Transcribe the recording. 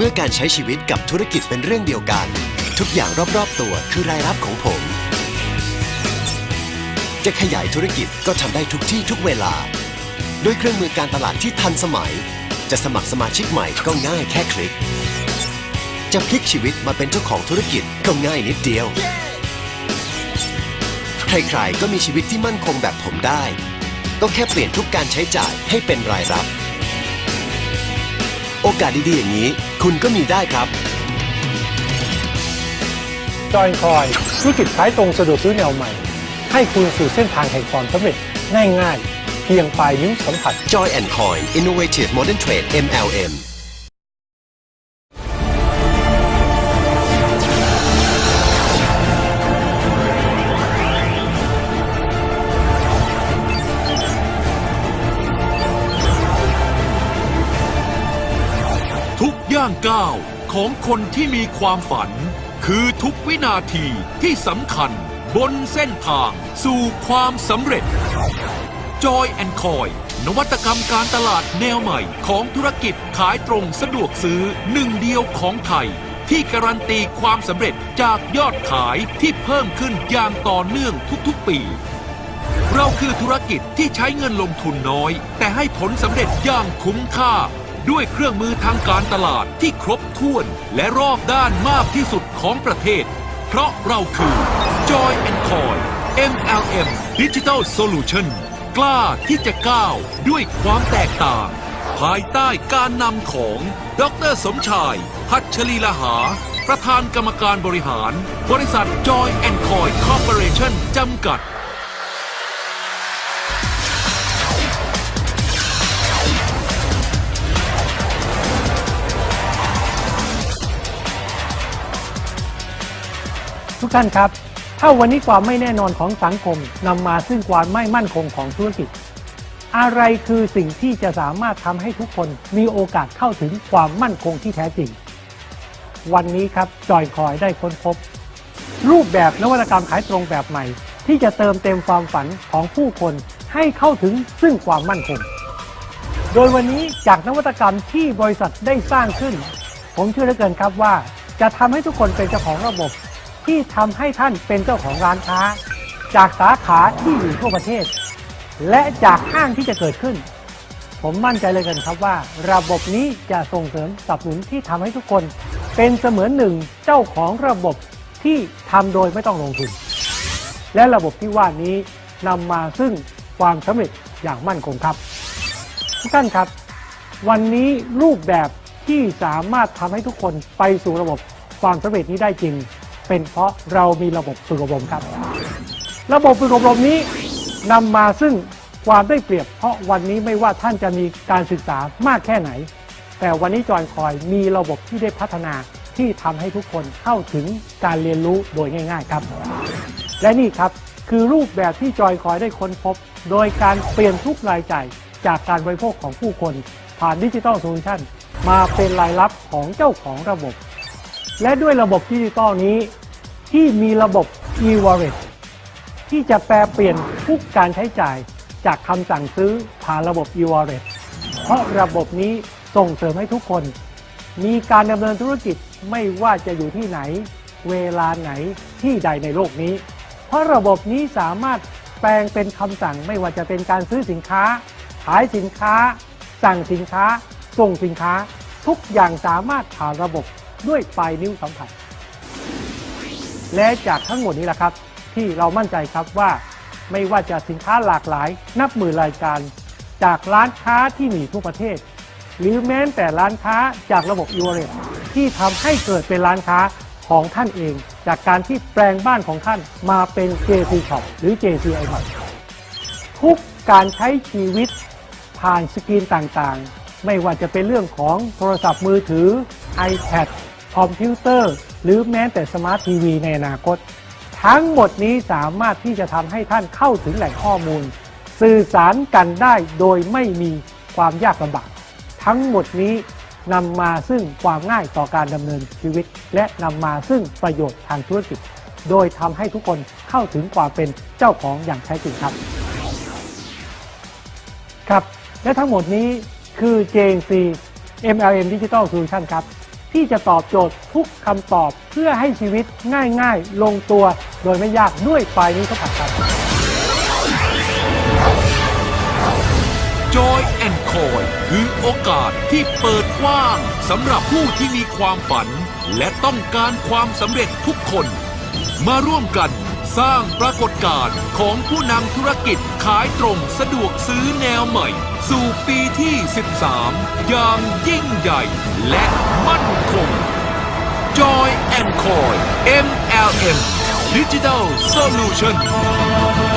เมื่อการใช้ชีวิตกับธุรกิจเป็นเรื่องเดียวกัน ทุกอย่างรอบๆตัวคือรายรับของผม จะขยายธุรกิจก็ทำได้ทุกที่ทุกเวลา ด้วยเครื่องมือการตลาดที่ทันสมัย จะสมัครสมาชิกใหม่ก็ง่ายแค่คลิก จะพลิกชีวิตมาเป็นเจ้าของธุรกิจก็ง่ายนิดเดียว ใครๆก็มีชีวิตที่มั่นคงแบบผมได้ ก็แค่เปลี่ยนทุกการใช้จ่ายให้เป็นรายรับ โอกาสดีๆอย่างนี้ คุณก็มีได้ครับ จอยคอยธุรกิจขายตรงสะดวกซื้อแนวใหม่ ให้คุณสู่เส้นทางแห่งความสำเร็จง่ายๆ เพียงปลายนิ้วสัมผัส Joy and Coin Innovative Modern Trade MLM างก้าวของคนที่มีความฝัน คือทุกวินาทีที่สำคัญบนเส้นทางสู่ความสำเร็จ Joy and Coy นวัตกรรมการตลาดแนวใหม่ของธุรกิจขายตรงสะดวกซื้อหนึ่งเดียวของไทย ที่การันตีความสำเร็จจากยอดขายที่เพิ่มขึ้นอย่างต่อเนื่องทุกๆ ปี เราคือธุรกิจที่ใช้เงินลงทุนน้อย แต่ให้ผลสำเร็จอย่างคุ้มค่า ด้วยเครื่องมือทางการตลาดที่ครบถ้วนและรอบด้านมากที่สุดของประเทศ เพราะเราคือ Joy and Coy MLM Digital Solution กล้าที่จะก้าวด้วยความแตกต่าง ภายใต้การนำของดรสมชายพัชรีลหา ประธานกรรมการบริหาร บริษัท Joy and Coy Corporation จำกัด ทุกท่านครับถ้าวันนี้ความไม่แน่นอนของสังคมนำมาซึ่งความไม่มั่นคงของธุรกิจ อะไรคือสิ่งที่จะสามารถทำให้ทุกคนมีโอกาสเข้าถึงความมั่นคงที่แท้จริง วันนี้ครับจอยคอยได้ค้นพบ รูปแบบนวัตกรรมขายตรงแบบใหม่ ที่จะเติมเต็มความฝันของผู้คนให้เข้าถึงซึ่งความมั่นคง โดยวันนี้จากนวัตกรรมที่บริษัทได้สร้างขึ้น ผมเชื่อเหลือเกินครับว่าจะทำให้ทุกคนเป็นเจ้าของระบบ ที่ทำให้ท่านเป็นเจ้าของร้านค้า จากสาขาที่อยู่ทั่วประเทศ และจากห้างที่จะเกิดขึ้น ผมมั่นใจเลยกันครับว่า ระบบนี้จะส่งเสริมสนับสนุนที่ทำให้ทุกคน เป็นเสมือนหนึ่งเจ้าของระบบที่ทำโดยไม่ต้องลงทุน และระบบที่ว่านี้นำมาซึ่งความสำเร็จอย่างมั่นคงครับ ทุกท่านครับ วันนี้รูปแบบที่สามารถทำให้ทุกคนไปสู่ระบบความสำเร็จนี้ได้จริง เป็นเพราะเรามีระบบฝึกอบรมครับ ระบบฝึกอบรมนี้นำมาซึ่งความได้เปรียบ เพราะวันนี้ไม่ว่าท่านจะมีการศึกษามากแค่ไหน แต่วันนี้จอยคอยมีระบบที่ได้พัฒนาที่ทำให้ทุกคนเข้าถึงการเรียนรู้โดยง่าย ๆครับ และนี่ครับคือรูปแบบที่จอยคอยได้ค้นพบ โดยการเปลี่ยนทุกรายจ่ายจากการบริโภคของผู้คน ผ่านดิจิทัลโซลูชันมาเป็นรายรับของเจ้าของระบบ และด้วยระบบดิจิตอลนี้ ที่มีระบบ e-wallet ที่จะแปลเปลี่ยนทุกการใช้จ่ายจากคำสั่งซื้อผ่านระบบ e-wallet เพราะระบบนี้ส่งเสริมให้ทุกคน มีการดำเนินธุรกิจไม่ว่าจะอยู่ที่ไหน เวลาไหนที่ใดในโลกนี้ เพราะระบบนี้สามารถแปลงเป็นคำสั่งไม่ว่าจะเป็นการซื้อสินค้า ขายสินค้า สั่งสินค้า ส่งสินค้า ทุกอย่างสามารถผ่านระบบด้วยปลายนิ้วสัมผัส และจากทั้งหมดนี้แหละครับ ที่เรามั่นใจครับว่าไม่ว่าจะสินค้าหลากหลาย นับหมื่นรายการ จากร้านค้าที่มีทั่วประเทศ หรือแม้แต่ร้านค้าจากระบบ e w a l l e t ที่ทำให้เกิดเป็นร้านค้าของท่านเอง จากการที่แปลงบ้านของท่านมาเป็น JC Shop หรือ JCI ใหม่ทุกการใช้ชีวิตผ่านสกรีนต่างๆ ไม่ว่าจะเป็นเรื่องของโทรศัพท์มือถือ iPad คอมพิวเตอร์ หรือแม้แต่สมาร์ททีวีในอนาคต ทั้งหมดนี้สามารถที่จะทำให้ท่านเข้าถึงแหล่งข้อมูล สื่อสารกันได้โดยไม่มีความยากลำบาก ทั้งหมดนี้นำมาซึ่งความง่ายต่อการดำเนินชีวิต และนำมาซึ่งประโยชน์ทางธุรกิจ โดยทำให้ทุกคนเข้าถึงความเป็นเจ้าของอย่างแท้จริงครับ ครับ และทั้งหมดนี้คือ JNC MLM Digital Solution ครับ ที่จะตอบโจทย์ทุกคำตอบเพื่อให้ชีวิตง่าย ๆ ลงตัว โดยไม่ยากด้วยปลายนิ้วสัมผัสครับ Joy and Coy คือโอกาสที่เปิดกว้างสำหรับผู้ที่มีความฝัน และต้องการความสำเร็จทุกคน มาร่วมกัน สร้างปรากฏการณ์ของผู้นำธุรกิจขายตรงสะดวกซื้อแนวใหม่ สู่ปีที่ 13 อย่างยิ่งใหญ่ และมั่นคง Joy and Coy MLM Digital Solution